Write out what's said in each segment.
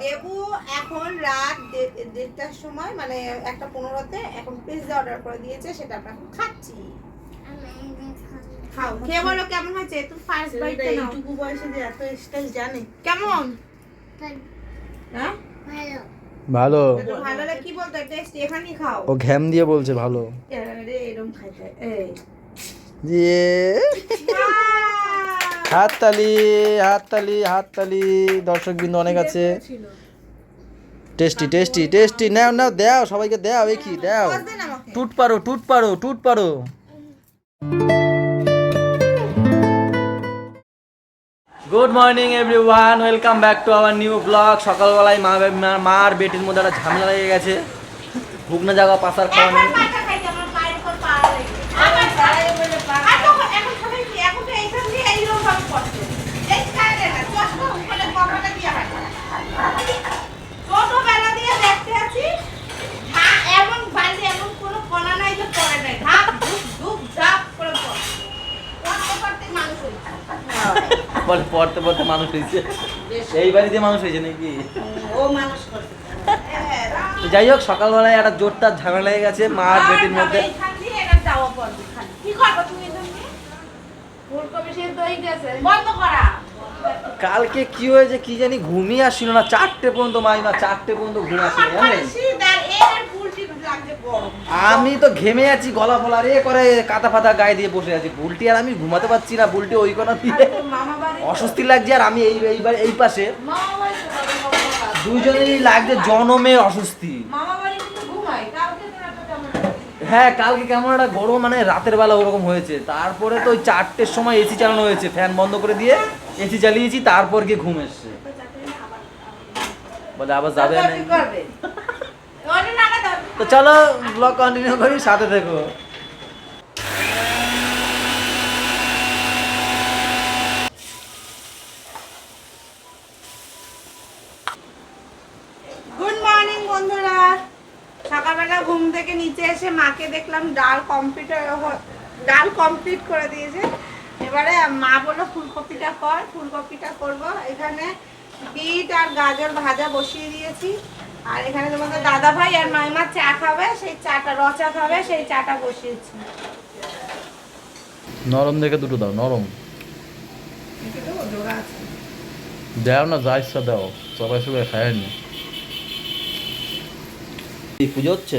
দেবু এখন রাত দে- দেড়টার সময় মানে একটা পনেরোতে এখন পিৎজা অর্ডার করে দিয়েছে সেটা আমরা এখন খাচ্ছি। খাও খেয়ে বলো কেমন হয়েছে? তুমি ফার্স্ট বাইটটা নাও। এইটুকু বয়সে যে এত স্টাইল জানে। কেমন? হ্যাঁ? ভালো। ভালো লাগে কি বলতো টেস্ট এখানেই খাও। ও ঘ্যাম দিয়ে বলছে ভালো। আরে এরকম খাইতে এই। দিয়ে হাততালি হাততালি হাততালি। দর্শক বিন্দু অনেক আছে। Tasty tasty tasty. নাও নাও, দাও, সবাইকে দাও এই কি দাও। টুট পারো টুট পারো টুট পারো। Good morning everyone welcome back to our new blog সকালবেলায় মা মা- মা আর বেটির মধ্যে একটা ঝামেলা লেগে গেছে। ভুগনা জায়গা পাশার খাওয়া নেই এখন মাথা খাইতে আমার পায়ের উপর পা লেগে আমার পায়ের উপরে পা আর তখন এখন খাবেন কি এখন তো এইখান দিয়ে এইরকম ভাবে পড়ছে এই সাইডে না চশমা উপরে কপালে দিয়ে হয় ছোটবেলা দিয়ে দেখতে আছি মা এমন বাড়িতে এমন কোনো কণা নাই যে পড়ে নাই ধাপ ধুপ ধুপ ধাপ করে পড়ে পড়তে পড়তে মানুষ হয়েছে বলে পড়তে পড়তে মানুষ হয়েছে। এই বাড়িতে মানুষ হয়েছে নাকি? ও মানুষ হ্যাঁ, তো যাই হোক সকালবেলায় একটা জোরটার ঝামেলা লেগে গেছে মা আর বেটির মধ্যে। হয়ে কালকে কি হয়েছে কি জানি ঘুমিয়ে আসছিল না চারটে পর্যন্ত মাই না চারটে পর্যন্ত ঘুম আসছিল। আমি তো ঘেমে আছি গলা ফলা রে করে কাতা ফাতা গায়ে দিয়ে বসে আছি বুলটি আর আমি ঘুমাতে পারছি না বুলটি ওই কোনা দিয়ে। অস্বস্তি লাগছে আর আমি এই এইবার এই পাশে। দুইজনেরই লাগছে জনমে অস্বস্তি। হ্যাঁ কালকে কেমন একটা গরম মানে রাতের বেলা ওরকম হয়েছে। তারপরে তো ওই চারটের সময় এসি চালানো হয়েছে ফ্যান বন্ধ করে দিয়ে এসি চালিয়েছি তারপর গিয়ে ঘুম এসছে। বলে আবার যাবে। তো চলো ব্লগ কন্টিনিউ করি সাথে থেকো গুড মর্নিং বন্ধুরা সকালবেলা ঘুম থেকে নিচে এসে মাকে দেখলাম ডাল কমপ্লিট ডাল কমপ্লিট করে দিয়েছে। এবারে মা বলল ফুলকপিটা কর ফুলকপিটা করব। এখানে বিট আর গাজর ভাজা বসিয়ে দিয়েছি। আর এখানে তোমাদের দাদা ভাই আর মাইমা চা খাবে সেই চাটা রচা খাবে সেই চাটা বসিয়েছি। নরম দেখে দুটো দাও নরম। দাও না যা ইচ্ছা দাও। সবাই সবাই খায়নি পুজো হচ্ছে?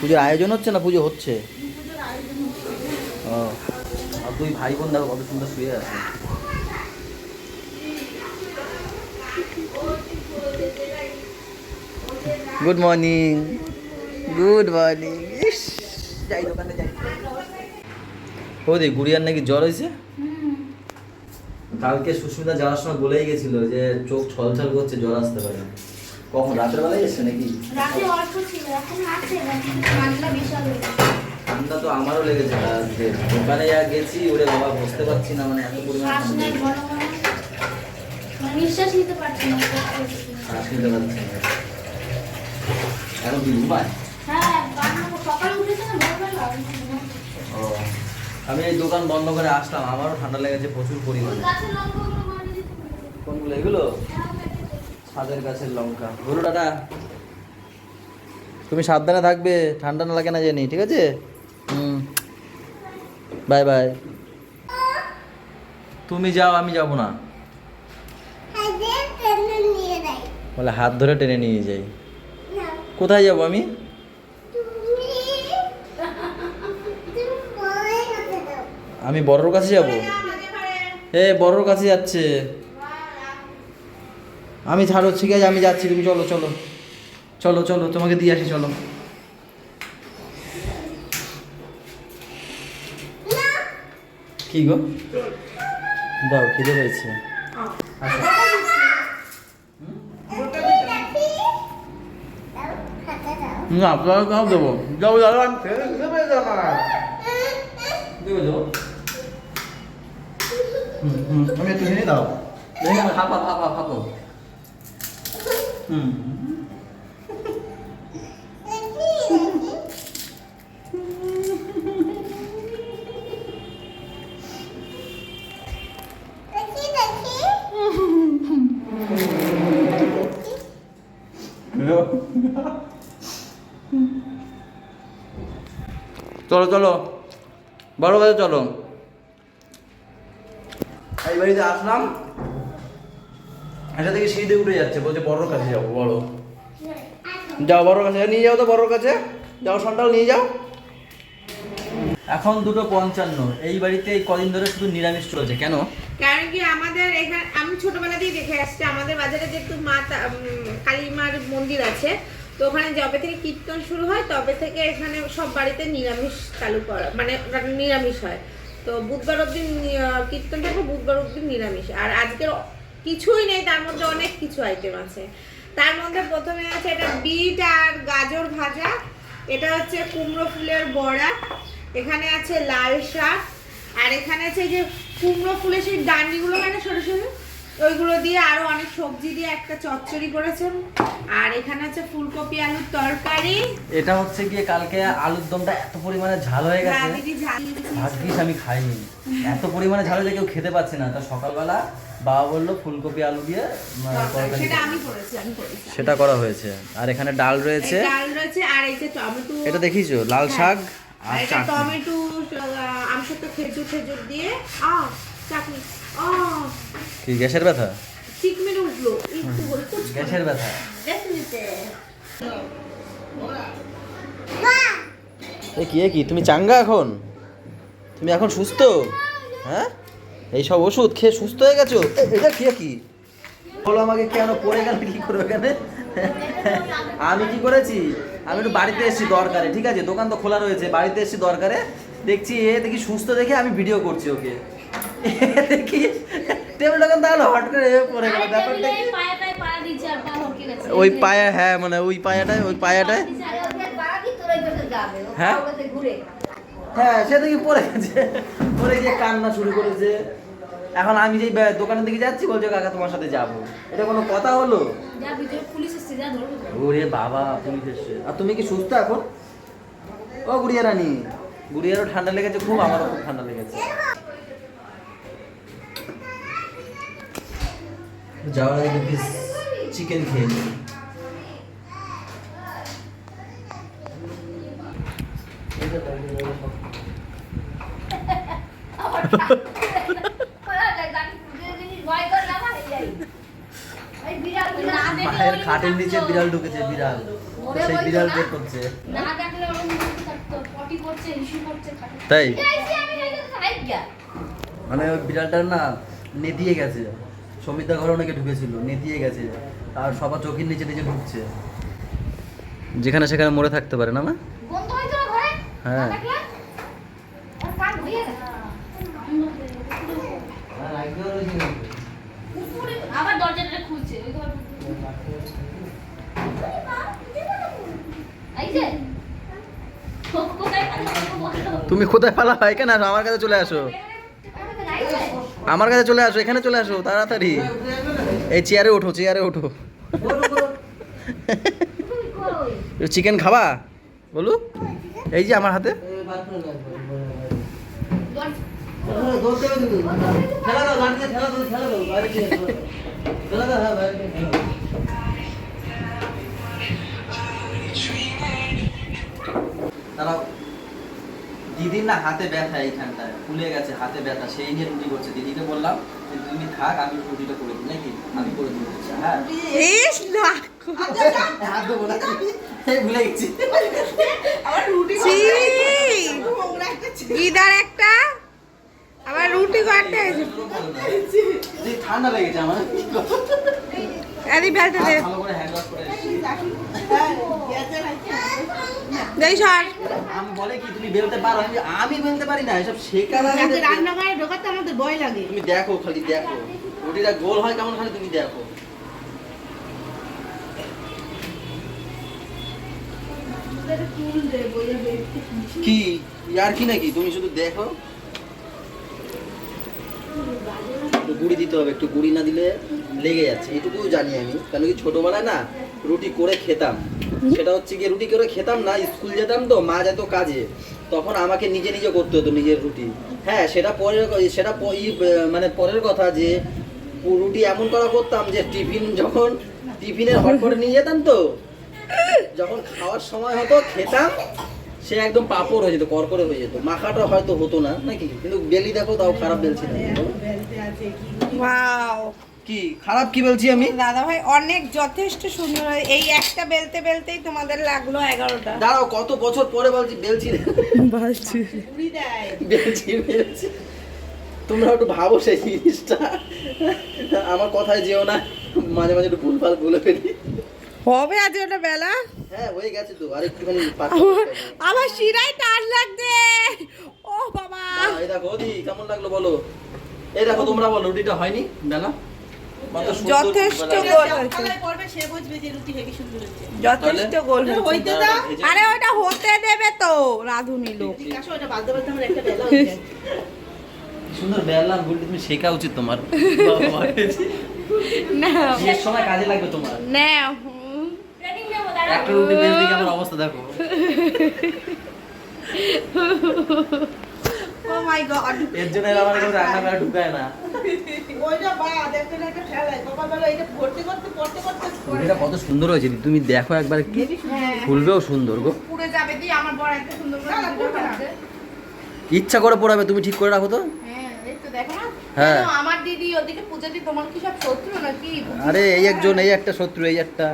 পুজোর আয়োজন হচ্ছে না পুজো হচ্ছে? ও আর দুই ভাই বোন দেখো কত সুন্দর শুয়ে আছে। গুড মর্নিং গুড মর্নিং যাই দোকানে যাই। ওদি গুড়িয়ার নাকি জ্বর হয়েছে? কালকে সুস্মিতা যাওয়ার সময় বলেই গেছিল যে চোখ ছলছল করছে জ্বর আসতে পারে। কখন? রাতের বেলায় এসছে নাকি? রাতে অল্প ছিল এখন আছে ঠান্ডা বিশাল হয়ে ঠান্ডা তো আমারও লেগেছে আজকে দোকানে যা গেছি ওরে বাবা বসতে পারছি না মানে এত পরিমাণ। মানে নিঃশ্বাস নিতে পারছি না শ্বাস নিতে পারছি না। এখন কি ঘুমায়? হ্যাঁ আমি এই দোকান বন্ধ করে আসলাম আমারও ঠান্ডা লেগেছে প্রচুর পরিমাণে। কোনগুলো এগুলো? হ্যাঁ। ছাদের গাছের লঙ্কা। গরু টাটা তুমি সাবধানে থাকবে, ঠান্ডা না লাগে না জানি, ঠিক আছে? হুম। Bye bye. তুমি যাও, আমি যাব না। বলে, হাত ধরে টেনে নিয়ে যাই। কোথায় যাব আমি? আমি বড়র কাছে যাব। এ, বড়র কাছে যাচ্ছে। আমি ছাড়ো, ঠিক আছে, আমি যাচ্ছি, তুমি চলো চলো। চলো চলো, তোমাকে দিয়ে আসি, চলো। কি গো? দাও, খিদে পেয়েছে। না আপনাকে কাউ দেবো। যাও যাও আমি খেয়ে খিদে পেয়েছে আমার হুম হুম, আমি একটু নিয়ে দাও। দেখে হাফা হাফা। চলো চলো। বড় বাজে চলো। এই বাড়িতে আসলাম। এসে থেকে সিঁড়িতে উঠে যাচ্ছে, বলছে বড়োর কাছে যাব বড়। যাও বড়োর কাছে, নিয়ে যাও তো বড়োর কাছে। যাও সন্টাল নিয়ে যাও। এখন দুটো পঞ্চান্ন, এই বাড়িতে কদিন ধরে শুধু নিরামিষ চলছে, কেন? কারণ কি আমাদের এখানে, আমি ছোটবেলাতেই দেখে আসছি, আমাদের বাজারে যেহেতু মা কালীমার মন্দির আছে, তো ওখানে যবে থেকে কীর্তন শুরু হয়, তবে থেকে এখানে সব বাড়িতে নিরামিষ চালু করা মানে নিরামিষ হয়। তো বুধবার অব্দি কীর্তন থাকবে বুধবার অব্দি নিরামিষ, আর আজকের কিছুই নেই তার মধ্যে অনেক কিছু আইটেম আছে। তার মধ্যে প্রথমে আছে এটা বিট আর গাজর ভাজা এটা হচ্ছে কুমড়ো ফুলের বড়া এখানে আছে লাল শাক আর এখানে আছে যে কুমড়ো ফুলের সেই ডান্ডিগুলো হয় না ছোটো ছোটো ওইগুলো দিয়ে আরও অনেক সবজি দিয়ে একটা চচ্চড়ি করেছেন। আর এখানে আছে ফুলকপি আলুর তরকারি। এটা হচ্ছে গিয়ে কালকে আলুর দমটা এত পরিমাণে ঝাল হয়ে গেছে। ভাগ্যিস আমি খাইনি। এত পরিমাণে ঝাল হয়ে কেউ খেতে পাচ্ছে না। তা সকালবেলা বাবা বলল ফুলকপি আলু দিয়ে সেটা করো। আমি করেছি আমি করেছি। সেটা করা হয়েছে। আর এখানে ডাল রয়েছে। ডাল রয়েছে আর এই যে টমেটো এটা দেখিছো লাল শাক আর চাটনি। টমেটো আমসত্ব খেজুর খেজুর দিয়ে আ চাটনি। আ। কি গ্যাসের ব্যথা? ঠিক মেরে উঠল। একটু গ্যাসের ব্যথা। এ কি এ কি? তুমি চাঙ্গা এখন? তুমি এখন সুস্থ? হ্যাঁ? এই সব ওষুধ খেয়ে সুস্থ হয়ে গেছো? এটা কি কি? বলো আমাকে কেন পড়ে গেল? কি করবে এখানে? আমি কি করেছি? আমি একটু বাড়িতে এসেছি দরকারে ঠিক আছে? দোকান তো খোলা রয়েছে বাড়িতে এসেছি দরকারে। দেখছি এ দেখি সুস্থ দেখে আমি ভিডিও করছি ওকে। দেখি টেবিল দোকান তাহলে হট করে এ পড়ে গেল? ব্যাপারটা ওই পায়া হ্যাঁ মানে ওই পায়াটায় ওই পায়াটায়। হ্যাঁ? হ্যাঁ সে দেখি পড়ে গেছে। পড়ে গিয়ে কান্না শুরু করেছে। এখন আমি যেই ব্যা- দোকানের দিকে যাচ্ছি বলছে কাকা তোমার সাথে যাব। এটা কোনো কথা হলো? যা ভিতরে পুলিশ এসছে যা ধরবে ওরে বাবা পুলিশ এসছে। আর তুমি কি সুস্থ এখন? ও গুড়িয়া রানী। গুড়িয়ারও ঠান্ডা লেগেছে খুব আমারও খুব ঠান্ডা লেগেছে। যাওয়ার আগে চিকেন খেয়ে নিই ভয় করলাম আর এই যাই এই বিড়াল না দেখলে মায়ের ওরকম খাটের নিচে বিড়াল ঢুকেছে বিড়াল। সেই বিড়াল বের করছে। তাই? মানে ওই বিড়ালটার না নেতিয়ে গেছে। সমিতা ঘরে অনেকে ঢুকেছিল নেতিয়ে গেছে। আর সবার চোখের নিচে নিচে ঢুকছে। যেখানে সেখানে মরে থাকতে পারে না মা? না হ্যাঁ। হয়ে আবার দরজাটা খুলছে ওই ঘর এই যে কোথায় তুমি কোথায় পালা? হয় কেন আসো আমার কাছে চলে আসো। আমার কাছে চলে আসো এখানে চলে আসো তাড়াতাড়ি। এই চেয়ারে ওঠো চেয়ারে ওঠো। চিকেন খাবা? বলু এই যে আমার হাতে। দাঁড়াও। দিদির না হাতে ব্যথা এইখানটায় ফুলে গেছে হাতে ব্যথা সেই নিয়ে রুটি করছে। দিদিকে বললাম যে তুমি থাক আমি রুটিটা করে দিই নাকি? আমি করে দিই হ্যাঁ। হাত দেবো না ভুলে গেছি। আবার রুটি! একটা আবার করতে ঠান্ডা লেগেছে আমার। আরে বেলতে দে। ভালো করে হ্যান্ড ওয়াশ করে এসেছি। হ্যাঁ, গ্যাসের আছে। যাই সর। আমি বলে কি তুমি বেলতে পারো? আমি আমি বেলতে পারি না এসব দেখো। রান্নাঘরে ঢোকাতে আমাদের ভয় লাগে। তুমি দেখো খালি দেখো। রুটিটা গোল হয় কেমন খালি তুমি দেখো। কি? আর কি নাকি? তুমি শুধু দেখো। একটু গুড়ি দিতে হবে একটু গুড়ি না দিলে লেগে যাচ্ছে। এটুকু জানি আমি। কেন কি ছোটবেলায় না রুটি করে খেতাম। সেটা হচ্ছে গিয়ে রুটি করে খেতাম না স্কুল যেতাম তো মা যেত কাজে। তখন আমাকে নিজে নিজে করতে হতো নিজের রুটি। হ্যাঁ সেটা পরের সেটা ই, মানে পরের কথা যে রুটি এমন করা করতাম যে টিফিন যখন টিফিনে হট করে নিয়ে যেতাম তো যখন খাওয়ার সময় হতো খেতাম সে একদম পাপড় হয়ে যেত করকরে হয়ে যেত। মাখাটা হয়তো হতো না নাকি? কিন্তু বেলি দেখো তাও খারাপ বেলছি না। কি? খারাপ কি বলছি আমি? দাদা ভাই অনেক যথেষ্ট সুন্দর হয়। এই একটা বেলতে বেলতেই তোমাদের লাগল এগারোটা। দাঁড়াও কত বছর পরে বলছি বেলছি না। পুরি বেলছি বেলছি। তোমরা একটু ভাবো সেই জিনিসটা। আমার কথায় যেও না। মাঝে মাঝে একটু ভুলভাল বলে ফেলি। হবে আজ ওটা বেলা? হ্যাঁ হয়ে গেছে তো। আর একটুখানি আমার- আমার শিরায় টান লাগছে ও বাবা। এই দেখো দি কেমন লাগল বলো? এই দেখো তোমরা বলো রুটিটা হয়নি? বেলা? যথেষ্ট গোল হয়েছে। সকালে করবে সে বুঝবে যে রুটি হেভি সুন্দর হচ্ছে যথেষ্ট গোল হয়েছে। হইতে দাও এই যে- আরে ওটা হতে দেবে তো রাধুনি লোক। বেলা হয়ে সুন্দর বেলা গুলটি তুমি শেখা উচিত তোমার। না। সময় কাজে লাগবে তোমার। না। একটা রুটি বেলতে গিয়ে আমার অবস্থা দেখো। ও মাই গড এর জন্য আমার এখানে রান্না ঢুকায় না। ওইটা বাদ একটা না একটা ফেলায় সকালবেলা এটা করতে করতে করতে করতে রুটিটা কত সুন্দর হয়েছে তুমি দেখো একবার কি হ্যাঁ ফুলবেও সুন্দর গো। পুড়ে যাবে দি আমার বড় একটা সুন্দর করে না, না, ভিডিও পুড়বে না। বানাচ্ছে। ইচ্ছা করে পড়াবে তুমি ঠিক করে রাখো তো। হ্যাঁ এই তো দেখো না। হ্যাঁ। আমার দিদি ওদিকে পূজা দি তোমার কি সব শত্রু নাকি? আরে এই একজন এই একটা শত্রু এই একটা।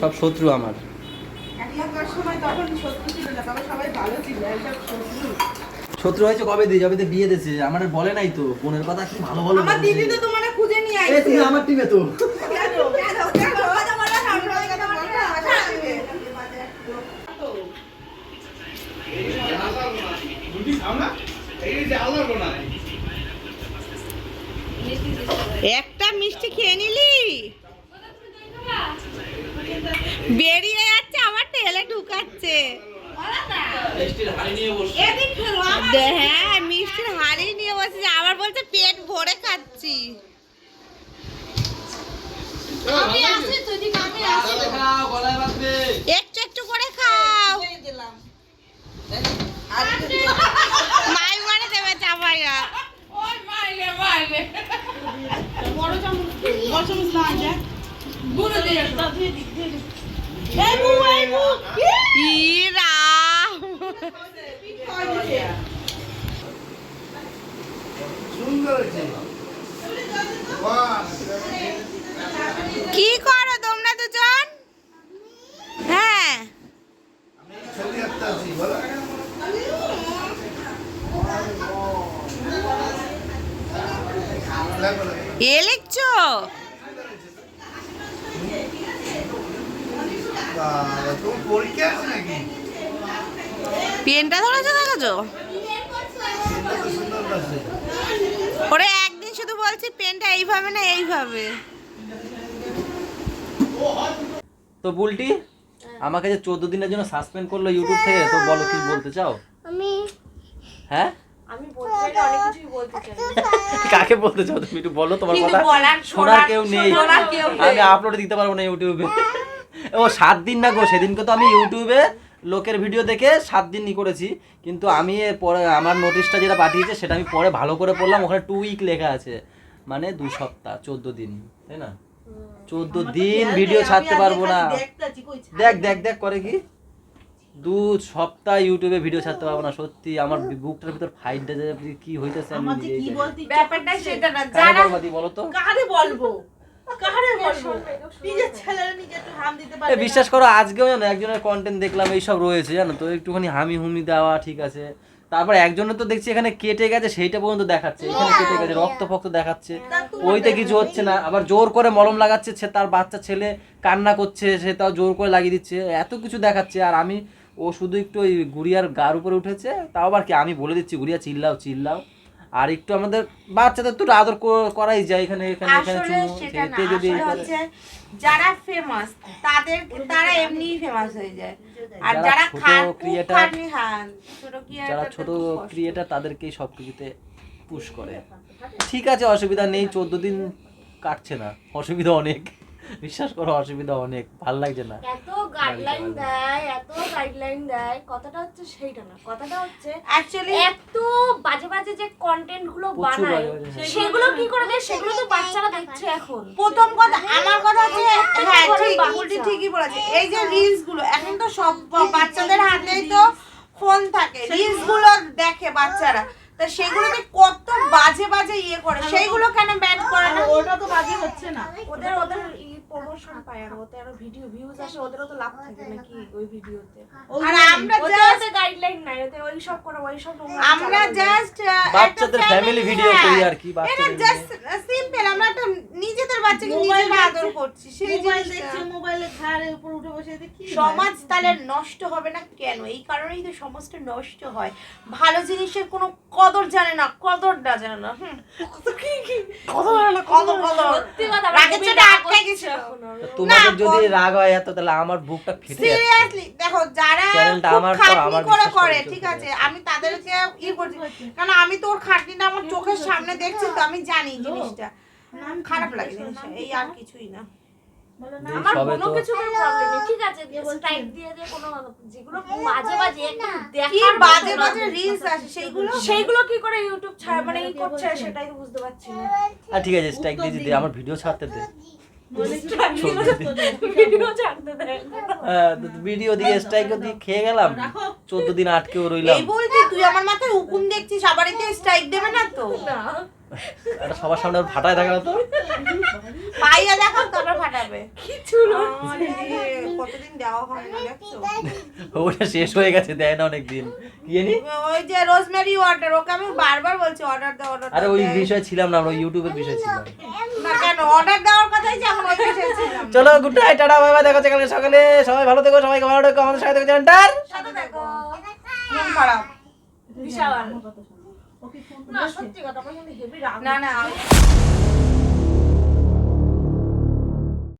সব শত্রু আমার। এখনকার সময় তখন শত্রু ছিল না তখন সবাই ভালো ছিল একদম শত্রু। শত্রু হয়েছে কবে দিয়ে? যাবে বিয়ে দিয়েছে। আমার বলে নাই তো। বোনের কথা কি ভালো ভালো আমার। দিদি তো তোমার খুঁজে নিয়ে আইছে তুমি আমার টিমে তো। একটা মিষ্টি খেয়ে নিলি? বেরিয়ে যাচ্ছে আমার তেলে ঢুকাচ্ছে। হ্যাঁ মিষ্টির হাড়ি নিয়ে বসেছে আবার বলছে পেট ভরে খাচ্ছি। একটু একটু করে খাও। দিলাম। মাই মানে দেবে চাপাইয়া বড় চামচ বড় চামচ না যা ই রাম কি করো তোমরা দুজন হ্যাঁ এ লিখছো পরীক্ষা আছে নাকি পেনটা ধরেছো দেখেছ সুন্দর লাগছে ওরে একদিন শুধু বলছি পেনটা এইভাবে না এইভাবে তো বুলটি আমাকে যে চোদ্দ দিনের জন্য সাসপেন্ড করল ইউটিউব থেকে তো বলো কি বলতে চাও? আমি হ্যাঁ? আমি বলতে চাইলে অনেক কিছুই বলতে চাই। কাকে বলতে চাও তুমি? একটু বলো তোমার কথা। শোনার শোনার- কেউ নেই। শোনার কেউ নেই। আমি আপলোড দিতে পারব না ইউটিউবে ও সাত দিন না গো সেদিনকে তো আমি ইউটিউবে লোকের ভিডিও দেখে সাত দিন ই করেছি। কিন্তু আমি পরে আমার নোটিশটা যেটা পাঠিয়েছে সেটা আমি পরে ভালো করে পড়লাম। ওখানে টু উইক লেখা আছে। মানে দু সপ্তাহ চোদ্দ দিন তাই না? চোদ্দ দিন ভিডিও ছাড়তে পারব না। দেখ দেখ দেখ করে কি? দু সপ্তাহ ইউটিউবে ভিডিও ছাড়তে পারব না সত্যি। আমার বুকটার ভিতর ফাইটটা যে কি হইতেছে আমি। ব্যাপারটা সেটা না যারা বলো তো? কারে বলব? বিশ্বাস করো আজকেও জানো একজনের কন্টেন্ট দেখলাম এইসব রয়েছে জানো তো? একটুখানি হামি হুমি দেওয়া ঠিক আছে। তারপর একজনের তো দেখছি এখানে কেটে গেছে সেইটা পর্যন্ত দেখাচ্ছে। এখানে কেটে গেছে রক্ত ফক্ত দেখাচ্ছে। ওইতে কিছু হচ্ছে না। আবার জোর করে মলম লাগাচ্ছে সে তার বাচ্চা ছেলে কান্না করছে সে তাও জোর করে লাগিয়ে দিচ্ছে। এত কিছু দেখাচ্ছে। আর আমি ও শুধু একটু ওই গুড়িয়ার গার উপরে উঠেছে তাও আবার কি আমি বলে দিচ্ছি গুড়িয়া চিল্লাও চিল্লাও। আর একটু আমাদের বাচ্চাদের তো আদর করাই যায় এখানে এখানে এখানে যদি যারা ফেমাস তাদের তারা এমনিই ফেমাস হয়ে যায়। আর যারা খান ছোট যারা ছোট ক্রিয়েটার তাদেরকেই সব কিছুতে পুশ করে। ঠিক আছে অসুবিধা নেই চোদ্দ দিন কাটছে না অসুবিধা অনেক। বিশ্বাস করো অসুবিধা অনেক। ভালো লাগছে না। এত গাইডলাইন দেয় এত গাইডলাইন দেয় কথাটা হচ্ছে সেইটা না। কথাটা হচ্ছে অ্যাকচুয়ালি এত বাজে বাজে যে কন্টেন্টগুলো বানায় বাজে। সেগুলো কি করে দেয়? সেগুলো তো বাচ্চারা দেখছে এখন। প্রথম কথা আমার কথা হচ্ছে হ্যাঁ ঠিক। উল্টি ঠিকই বলেছে। এই যে রিলসগুলো এখন তো সব বাচ্চাদের হাতেই তো ফোন থাকে। রিলসগুলো দেখে বাচ্চারা। তা সেগুলোতে কত বাজে বাজে ইয়ে করে সেইগুলো কেন ব্যান করে না? ওটা তো বাজে হচ্ছে না। ওদের ওদের প্রমোশন পায় আর ওতে আরও ভিডিও ভিউজ আসে ওদেরও তো লাভ থাকে নাকি ওই ভিডিওতে আর আমরা জাস্ট গাইডলাইন নাই ওতে ওই সব করে ওই সব আমরা জাস্ট বাচ্চাদের ফ্যামিলি ভিডিও করি আর কি, বাচ্চাদের জাস্ট সিম্পল আমরা একটা নিজেদের বাচ্চাকে মোবাইল আদর করছি সেই মোবাইল দেখছে মোবাইলে ঘাড়ের উপর উঠে বসে দেখি সমাজ তাহলে নষ্ট হবে না কেন? এই কারণেই তো সমাজটা নষ্ট হয়। ভালো জিনিসের কোনো কদর জানে না কদরটা জানে না কদর কি কি? কদর জানে না, কদর কদর। সত্যি কথা রাগের চোটে রাগ আটকে হচ্ছে গেছিল। এখন আর। তোমাদের যদি রাগ হয় এত তাহলে আমার বুকটা ফেটে সিরিয়াসলি দেখো যারা আমার আমার করে করে করে ঠিক আছে? আমি তাদেরকে ই করছি। কারণ আমি তোর খাটনিটা আমার চোখের সামনে দেখছি তো আমি জানি জিনিসটা। খারাপ লাগে এই আর কিছুই না। আমার কোনো কিছু প্রবলেম নেই। ঠিক আছে স্ট্রাইক দিয়ে দিয়ে কোনো যেগুলো বাজে বাজে একটু দেখার বাজে বাজে রিলস আসে সেইগুলো সেইগুলো কি করে ইউটিউব ছাড়া মানে ই করছে সেটাই তো বুঝতে পারছি না। আর ঠিক আছে স্ট্রাইক দিয়ে আমার ভিডিও ছাড়তে দে। ভিডিও ছাড়তে দেয় স্ট্রাইক দিয়ে খেয়ে গেলাম। চোদ্দ দিন আটকেও রইলাম। এই বলছি তুই আমার মাথায় উকুন দেখছিস আবার এতে স্ট্রাইক দেবে না তো? না। সবার সামনে ফাটায় থাকে না তো। পাইয়া দেখাও তারপর ফাটাবে। কিছু না কতদিন দেওয়া হয় না ওটা শেষ হয়ে গেছে দেয় না অনেকদিন। কি জানি? ওই যে রোজমেরি ওয়াটার ওকে আমি বারবার বলছি অর্ডার দাও অর্ডার আরে ওই বিষয় ছিলাম না আমরা ইউটিউবের বিষয় ছিলাম। না কেন অর্ডার দেওয়ার কথাই যে এখন ওই বিষয়ে ছিলাম। চলো good night tata bye bye দেখা হচ্ছে কালকে সকালে। সবাই ভালো থেকো সবাইকে ভালো থেকো আমাদের সাথে থেকো চ্যানেলটার সাথে দেখো মন খারাপ। বিশাল। না সত্যি কথা আমার কিন্তু হেভি রাগ না না